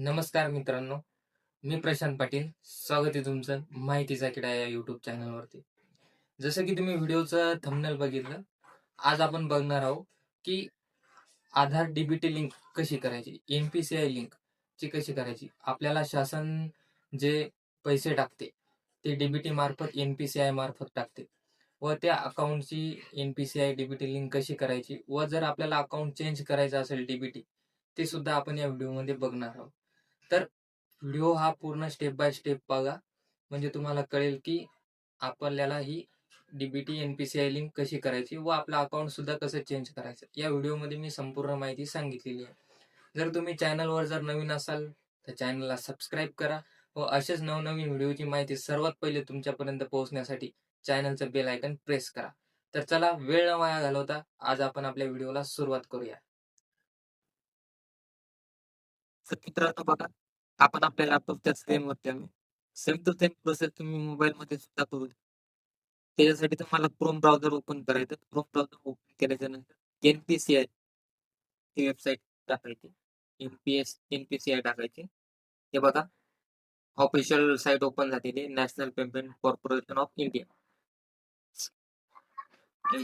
नमस्कार मित्रांनो मी प्रशांत पाटील. स्वागत आहे तुमचं माहितीचा किडा या युट्यूब चॅनलवरती जसं की तुम्ही व्हिडिओचं थंबनेल बघितलं आज आपण बघणार आहोत की आधार डीबीटी लिंक कशी करायची N P C I link ची कशी करायची आपल्याला शासन जे पैसे टाकते ते डीबीटी मार्फत एन पी सी आय मार्फत टाकते. व त्या अकाउंटची N P C I DBT link कशी करायची व जर आपल्याला अकाउंट चेंज करायचं असेल डीबीटी ते सुद्धा आपण या व्हिडिओमध्ये बघणार आहोत. तर व्हिडिओ हा पूर्ण स्टेप बाय स्टेप बघा. म्हणजे तुम्हाला कळेल की आपल्याला ही DBT N P C I link कशी करायची व आपला अकाउंट सुद्धा कसं चेंज करायचं या व्हिडिओमध्ये मी संपूर्ण माहिती सांगितलेली आहे. जर तुम्ही चॅनलवर जर नवीन असाल तर चॅनलला सबस्क्राईब करा व असेच नवनवीन व्हिडिओची माहिती सर्वात पहिले तुमच्यापर्यंत पोहोचण्यासाठी चॅनलचं बेल आयकन प्रेस करा. तर चला वेळ न वाया घालवता आज आपण आपल्या व्हिडिओला सुरुवात करूया. तर मित्रांनो बघा आपण आपल्या लॅपटॉपच्या सेम वरती आम्ही सेम टू सेम प्रोसेस तुम्ही मोबाईल मध्ये सुद्धा करू त्याच्यासाठी तुम्हाला क्रोम ब्राउझर ओपन करायचं क्रोम ब्राउझर ओपन केल्याच्यानंतर एनपीसीआय ही वेबसाईट टाकायची. एनपीएस एनपीसीआय टाकायची. हे बघा ऑफिशियल साईट ओपन झालेली National Payment Corporation of India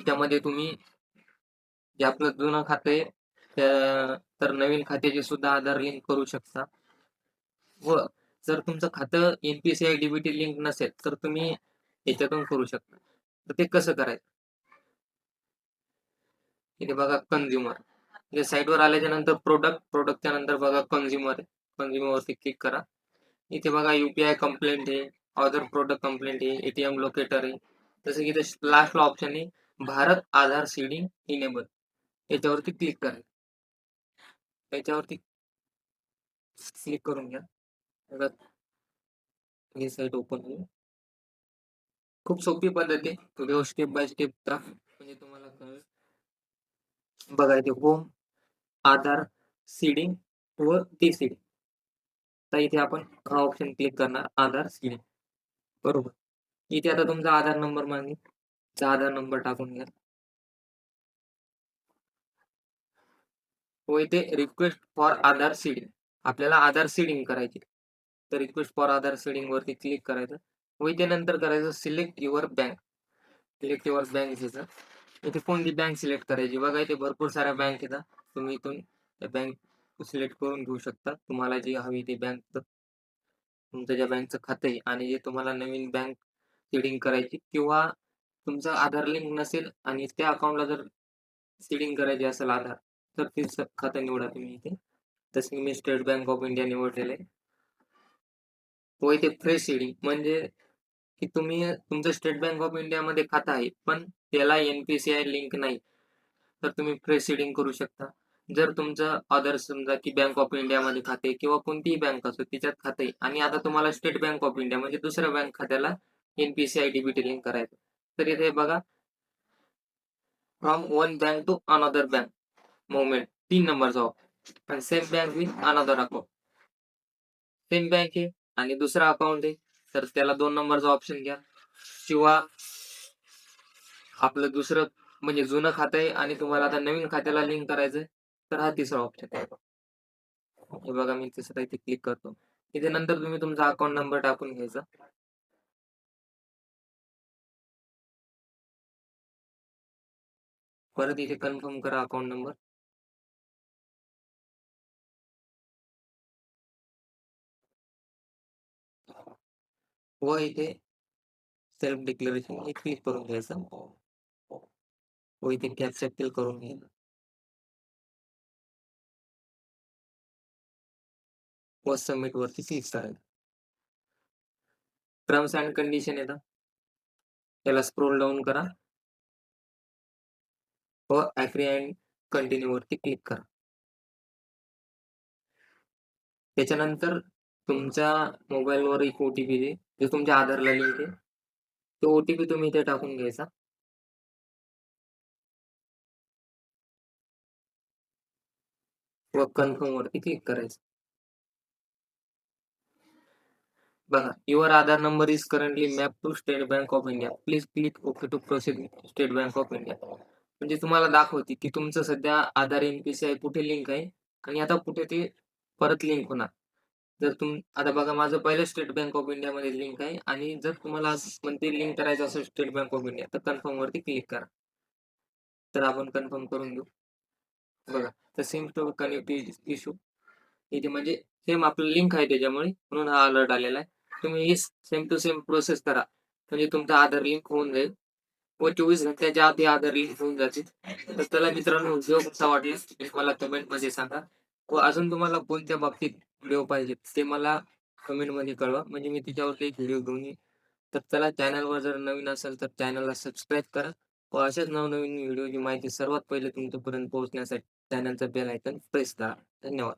त्यामध्ये तुम्ही जे आपलं जुनं खातं आहे तर नवीन खात्याचे सुद्धा आधार लिंक करू शकता. व जर तुमचं खातं एनपीसीआय डीबीटी लिंक नसेल तर तुम्ही याच्यातून करू शकता. तर ते कसं करायचं? इथे बघा कन्झ्युमर म्हणजे साईटवर आल्याच्यानंतर प्रोडक्ट प्रोडक्टच्या नंतर बघा कन्झ्युमर कन्झ्युमरवरती क्लिक करा. इथे बघा युपीआय कंप्लेंट आहे अदर प्रोडक्ट कंप्लेंट आहे एटीएम लोकेटर आहे. जसं की इथे लास्टला ऑप्शन आहे भारत आधार सीडिंग इनेबल याच्यावरती क्लिक करा. त्याच्यावरती क्लिक करून घ्या. हे साईट ओपन होईल. खूप सोपी पद्धत आहे. व्हिडिओ स्टेप बाय स्टेप म्हणजे तुम्हाला कळेल. बघा इथे होम आधार सीडिंग व टी सीडिंग तर इथे आपण हा ऑप्शन क्लिक करणार. आधार सीडिंग बरोबर. इथे आता तुमचा आधार नंबर मागेल. चा आधार नंबर टाकून घ्या. व इथे रिक्वेस्ट फॉर आधार सीडिंग आपल्याला आधार सीडिंग करायची. तर रिक्वेस्ट फॉर आधार सीडिंग वरती क्लिक करायचं. व इथे नंतर करायचं select your bank select your bank घ्यायचं इथे. कोणती बँक सिलेक्ट करायची? बघा इथे भरपूर साऱ्या बँक येतात तुम्ही इथून बँक सिलेक्ट करून घेऊ शकता. तुम्हाला जी हवी ती बँक तुमचं ज्या बँकचं खातं आहे आणि जे तुम्हाला नवीन बँक सीडिंग करायची किंवा तुमचं आधार लिंक नसेल आणि त्या अकाउंटला जर सीडिंग करायची असेल आधार तर ते खातं निवडा तुम्ही इथे. तसे मी स्टेट बँक ऑफ इंडिया निवडलेलं आहे. व इथे फ्रेश सीडिंग म्हणजे की तुम्ही तुमचं स्टेट बँक ऑफ इंडियामध्ये खातं आहे पण त्याला एनपीसीआय लिंक नाही. तर तुम्ही फ्रेश सीडिंग करू शकता. जर तुमचं अदर समजा की बँक ऑफ इंडियामध्ये खाते किंवा कोणतीही बँक असो तिच्यात खाते. आणि आता तुम्हाला स्टेट बँक ऑफ इंडिया म्हणजे दुसऱ्या बँक खात्याला एनपीसीआय डीबीटी लिंक करायचं. तर इथे बघा from one bank to another bank movement तीन नंबरचा option same bank with another account same bank आहे आणि दुसरा अकाउंट आहे. तर त्याला दोन नंबरचा ऑप्शन घ्या. किंवा आपलं दुसरं म्हणजे जुनं खातं आहे आणि तुम्हाला आता नवीन खात्याला लिंक करायचंय तर हा तिसरा ऑप्शन आहे. हे बघा मी तिसरा इथे क्लिक करतो. इथे नंतर तुम्ही तुमचा अकाउंट नंबर टाकून घ्यायचा. परत इथे कन्फर्म करा अकाउंट नंबर व इथे सेल्फ डिक्लेरेशन हे क्लिक करून घ्यायचं व इथे कॅप्चर फिल करून घ्यायचं व सबमिट वरती क्लिक करायचं टर्म्स अँड कंडिशन येतात त्याला स्क्रोल डाऊन करा व ऍफ्री अँड कंटिन्यू वरती क्लिक करा त्याच्यानंतर तुमच्या मोबाईलवर एक ओ टी पी दे जो तुमच्या आधारला लिंक आहे तो ओटीपी तुम्ही इथे टाकून घ्यायचा. व कन्फर्म वरती क्लिक करायचं. बघा your Aadhaar number is currently map to State Bank of India please click okay to proceed State Bank of India म्हणजे तुम्हाला दाखवते की तुमचं सध्या आधार एनपीसीआय कुठे लिंक आहे आणि आता कुठे ते परत लिंक होणार. जर तुम आता बघा माझं पहिलं स्टेट बँक ऑफ इंडिया मध्ये लिंक आहे आणि जर तुम्हाला म्हणते लिंक करायचं असेल स्टेट बँक ऑफ इंडिया तर कन्फर्म वरती क्लिक करा. तर आपण कन्फर्म करून घेऊ. बघा तर सेम टू कनेक्टिव्हिटी इश्यू इथे म्हणजे सेम आपलं लिंक आहे त्याच्यामुळे म्हणून हा अलर्ट आलेला आहे. तुम्ही ही सेम टू सेम प्रोसेस करा. म्हणजे तुमचा आधार लिंक होऊन जाईल. व चोवीस घंट्याच्या आधी आधार लिंक होऊन जातील. तर त्याला मित्रांनो व्हिडिओ कसा वाटला मला कमेंटमध्ये सांगा. व अजून तुम्हाला कोणत्या बाबतीत व्हिडिओ पाहिजे. ते मला कमेंटमध्ये कळवा. म्हणजे मी त्याच्यावरती एक व्हिडिओ घेऊन येईन. तर चला चॅनलवर जर नवीन असेल तर चॅनलला सबस्क्राईब करा. व अशाच नवनवीन व्हिडिओची माहिती सर्वात पहिले तुमच्यापर्यंत पोहोचण्यासाठी चॅनलचं बेल आयकन प्रेस करा. धन्यवाद.